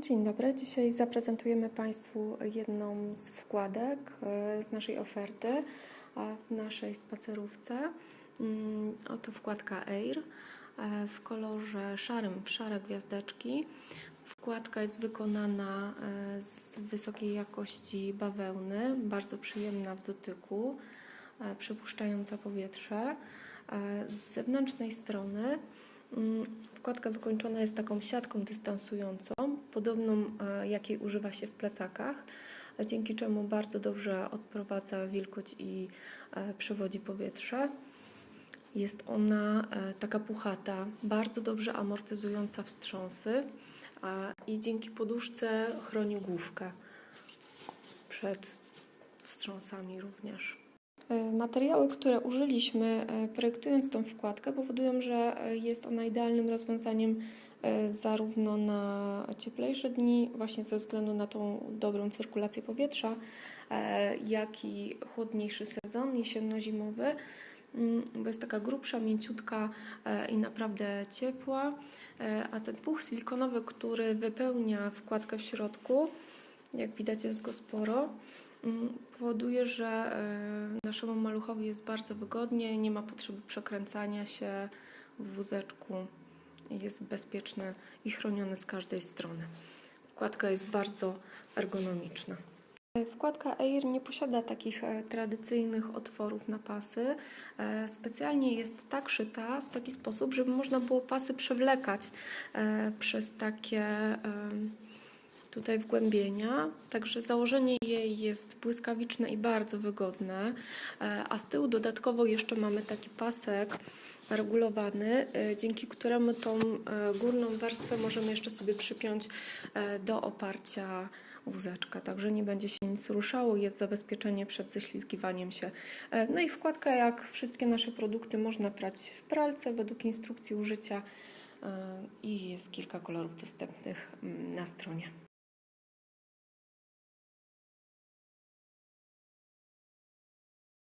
Dzień dobry. Dzisiaj zaprezentujemy Państwu jedną z wkładek e, z naszej oferty w naszej spacerówce. Mm, Oto wkładka Air e, w kolorze szarym, w szare gwiazdeczki. Wkładka jest wykonana e, z wysokiej jakości bawełny, bardzo przyjemna w dotyku, przepuszczająca powietrze. Z zewnętrznej strony Mm, Wkładka wykończona jest taką siatką dystansującą, podobną e, jakiej używa się w plecakach, dzięki czemu bardzo dobrze odprowadza wilgoć i e, przewodzi powietrze. Jest ona e, taka puchata, bardzo dobrze amortyzująca wstrząsy i dzięki poduszce chroni główkę przed wstrząsami również. Materiały, które użyliśmy projektując tą wkładkę, powodują, że jest ona idealnym rozwiązaniem zarówno na cieplejsze dni, właśnie ze względu na tą dobrą cyrkulację powietrza, e, jak i chłodniejszy sezon jesienno-zimowy, mm, bo jest taka grubsza, mięciutka e, i naprawdę ciepła. E, A ten puch silikonowy, który wypełnia wkładkę w środku, jak widać jest go sporo, Mm, powoduje, że e, naszemu maluchowi jest bardzo wygodnie, nie ma potrzeby przekręcania się w wózeczku, jest bezpieczny i chroniony z każdej strony. Wkładka jest bardzo ergonomiczna. Wkładka Air nie posiada takich e, tradycyjnych otworów na pasy. E, Specjalnie jest tak szyta w taki sposób, żeby można było pasy przewlekać e, przez takie tutaj wgłębienia. Także założenie jej jest błyskawiczne i bardzo wygodne. E, A z tyłu dodatkowo jeszcze mamy taki pasek regulowany, e, dzięki któremu tą e, górną warstwę możemy jeszcze sobie przypiąć do oparcia wózeczka, także nie będzie się nic ruszało, jest zabezpieczenie przed ześlizgiwaniem się. No i wkładka, jak wszystkie nasze produkty, można prać w pralce według instrukcji użycia i jest kilka kolorów dostępnych mm, na stronie.